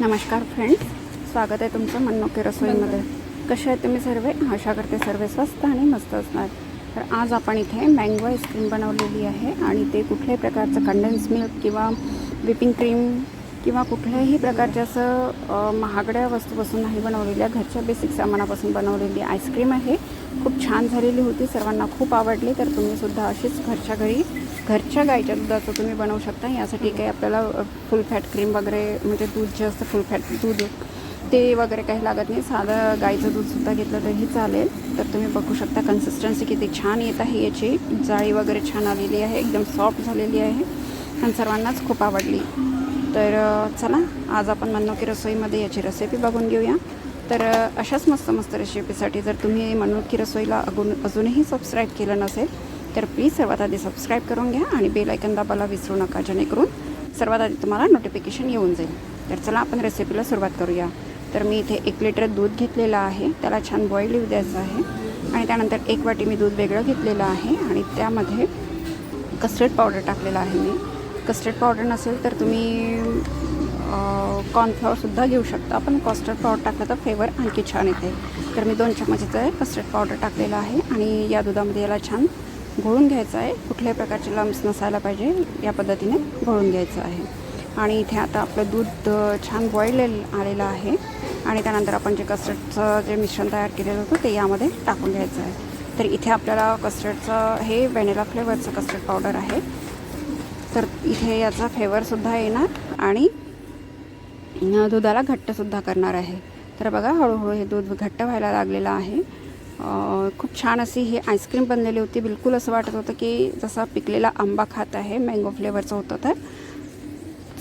नमस्कार फ्रेंड्स स्वागत आहे तुमचं मनमोके रसोईमध्ये. कसे आहेत तुम्ही सर्व? आशा करते सर्व स्वस्त आणि मस्त असणार. तर आज आपण इथे मँगो आईस्क्रीम बनवलेली आहे आणि ते कुठल्याही प्रकारचं कंडेन्स मिल्क किंवा विपिंग क्रीम किंवा कुठल्याही प्रकारच्या असं महागड्या वस्तूपासून नाही बनवलेल्या घरच्या बेसिक सामानापासून बनवलेली आईस्क्रीम आहे. खूप छान झालेली होती सर्वांना खूप आवडली. तर तुम्हीसुद्धा अशीच घरच्या घरी घरच्या गाईच्या दुधाचं तुम्ही बनवू शकता. यासाठी काही आपल्याला फुल फॅट क्रीम वगैरे म्हणजे दूध जे असतं फुल फॅट दूध ते वगैरे काही लागत नाही. साधं गाईचं दूधसुद्धा घेतलं तरीही चालेल. तर तुम्ही बघू शकता कन्सिस्टन्सी किती छान येत आहे याची. जाळी वगैरे छान आलेली आहे एकदम सॉफ्ट झालेली आहे आणि सर्वांनाच खूप आवडली. तर चला आज आपण मनोकी रसोईमध्ये याची रेसिपी बघून घेऊया. तर अशाच मस्त मस्त रेसिपीसाठी जर तुम्ही मनोकी रसोईला अगून अजूनही सबस्क्राईब केलं नसेल तर प्लीज सर्वात आधी सबस्क्राईब करून घ्या आणि बेल आयकन दाबायला विसरू नका जेणेकरून सर्वात आधी तुम्हाला नोटिफिकेशन येऊन जाईल. तर चला आपण रेसिपीला सुरुवात करूया. तर मी इथे एक लिटर दूध घेतलेलं आहे त्याला छान बॉईल येऊ द्यायचं आहे. आणि त्यानंतर एक वाटी मी दूध वेगळं घेतलेलं आहे आणि त्यामध्ये कस्टर्ड पावडर टाकलेलं आहे मी. कस्टर्ड पावडर नसेल तर तुम्ही कॉर्नफ्लॉवरसुद्धा घेऊ शकता. पण कस्टर्ड पावडर टाकलं तर फ्लेवर आणखी छान येते. तर मी दोन चमचीचं कस्टर्ड पावडर टाकलेलं आहे आणि या दुधामध्ये याला छान घोळून घ्यायचं आहे. कुठल्याही प्रकारचे लम्स नसायला पाहिजे या पद्धतीने घोळून घ्यायचं आहे. आणि इथे आता आपलं दूध छान बॉईल आलेलं आहे. आणि त्यानंतर आपण जे कस्टर्डचं जे मिश्रण तयार केलेलं होतं ते यामध्ये टाकून घ्यायचं आहे. तर इथे आपल्याला कस्टर्डचं हे व्हॅनिला फ्लेवरचं कस्टर्ड पावडर आहे. तर इथे याचा फ्लेवरसुद्धा येणार आणि दुधाला घट्टसुद्धा करणार आहे. तर बघा हळूहळू हे दूध घट्ट व्हायला लागलेलं आहे. खूप छान अशी ही आईस्क्रीम बनलेली होती. बिलकुल असं वाटत होतं की जसा पिकलेला आंबा खात आहे मँगो फ्लेवरचं होतं तर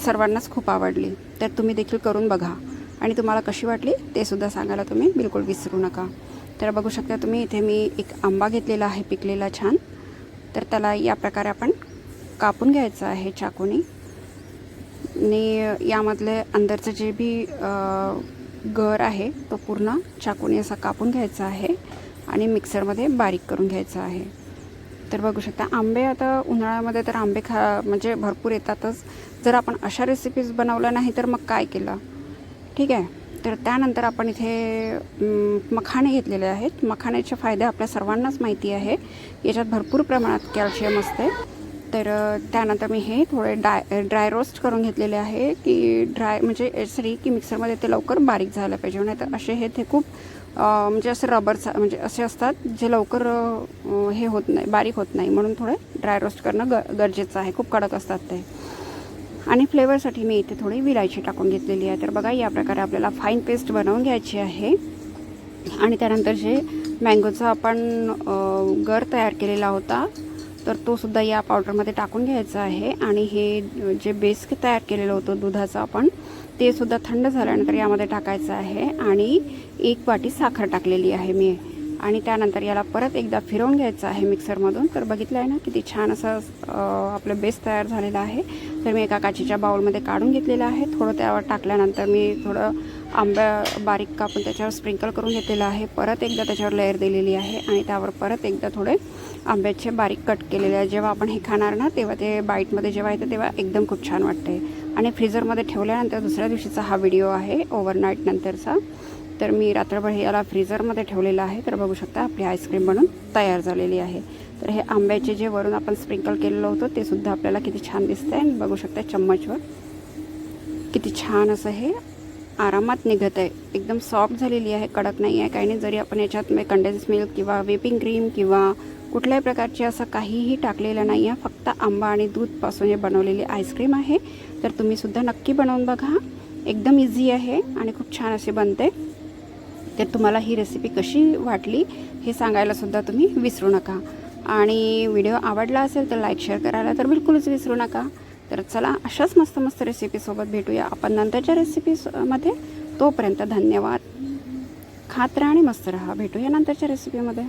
सर्वांनाच खूप आवडली. तर तुम्ही देखील करून बघा. आणि तुम्हाला कशी वाटली ते सुद्धा सांगायला तुम्ही बिलकुल विसरू नका. तर बघू शकता तुम्ही इथे मी एक आंबा घेतलेला आहे पिकलेला छान. तर त्याला या प्रकारे आपण कापून घ्यायचं आहे चाकूनी. आणि यामधले अंदरचं जे बी गर आहे तो पूर्ण चाकूने असा कापून घ्यायचा आहे. आणि मिक्सरमध्ये बारीक करून घ्यायचं आहे. तर बघू शकता आंबे आता उन्हाळ्यामध्ये तर आंबे खा म्हणजे भरपूर येतातच. जर आपण अशा रेसिपीज बनवल्या नाही तर मग काय केलं? ठीक आहे. तर त्यानंतर आपण इथे मखाणे घेतलेले आहेत. मखाण्याचे फायदे आपल्या सर्वांनाच माहिती आहे. याच्यात भरपूर प्रमाणात कॅल्शियम असते. तर त्यानंतर मी हे थोडे डाय ड्राय रोस्ट करून घेतलेले आहे की ड्राय म्हणजे सॉरी की मिक्सरमध्ये ते लवकर बारीक झालं पाहिजे. नाही तर असे हे ते खूप म्हणजे असे रबरचा म्हणजे असे असतात जे लवकर हे होत नाही बारीक होत नाही. म्हणून थोडे ड्राय रोस्ट करणं ग गरजेचं आहे. खूप कडक असतात ते. आणि फ्लेवरसाठी मी इथे थोडी विलायची टाकून घेतलेली आहे. तर बघा या प्रकारे आपल्याला फाईन पेस्ट बनवून घ्यायची आहे. आणि त्यानंतर जे मँगोचा आपण गर तयार केलेला होता तर तो सुद्धा या पावडरमध्ये टाकून घ्यायचा आहे. आणि हे जे बेस तयार केलेलं होतं दुधाचं आपण ते सुद्धा थंड झाल्यानंतर यामध्ये टाकायचं आहे. आणि एक वाटी साखर टाकलेली आहे मी. आणि त्यानंतर याला परत एकदा फिरवून घ्यायचं आहे मिक्सरमधून. तर बघितलं आहे ना किती छान असं आपलं बेस तयार झालेलं आहे. तर मी एका काचेच्या बाउलमध्ये काढून घेतलेलं आहे. थोडं त्यावर टाकल्यानंतर मी थोडं आंब्या बारीक कापून त्याच्यावर स्प्रिंकल करून घेतलेलं आहे. परत एकदा त्याच्यावर लेअर दिलेली आहे आणि त्यावर परत एकदा थोडे आंब्याचे बारीक कट केलेले आहे. जेव्हा आपण हे खाणार ना तेव्हा ते बाईटमध्ये जेव्हा येतं तेव्हा एकदम खूप छान वाटते. आणि फ्रीजरमध्ये ठेवल्यानंतर दुसऱ्या दिवशीचा हा व्हिडिओ आहे ओव्हरनाईट नंतरचा. तर मी रात्रभर हे याला फ्रीझरमध्ये ठेवलेलं आहे. तर बघू शकता आपली आईस्क्रीम बनून तयार झालेली आहे. तर हे आंब्याचे जे वरून आपण स्प्रिंकल केलेलं होतं ते सुद्धा आपल्याला किती छान दिसतं आहे बघू शकता चम्मचवर किती छान असं हे आरामात निघत आहे. एकदम सॉफ्ट झालेली आहे कडक नाही आहे. काही नाही जरी आपण याच्यात कंडेन्स मिल्क किंवा व्हिपिंग क्रीम किंवा कुठल्याही प्रकारचे असं काहीही टाकलेलं नाही आहे. फक्त आंबा आणि दूधपासून हे बनवलेली आईस्क्रीम आहे. तर तुम्हीसुद्धा नक्की बनवून बघा. एकदम इझी आहे आणि खूप छान अशी बनते. तर तुम्हाला ही रेसिपी कशी वाटली हे सांगायलासुद्धा तुम्ही विसरू नका. आणि व्हिडिओ आवडला असेल तर लाईक शेअर करायला तर बिलकुलच विसरू नका. तर चला अशाच मस्त मस्त रेसिपीसोबत भेटूया. आपण नंतरच्या रेसिपीमध्ये तोपर्यंत धन्यवाद. खात राहा आणि मस्त राहा. भेटूया नंतरच्या रेसिपीमध्ये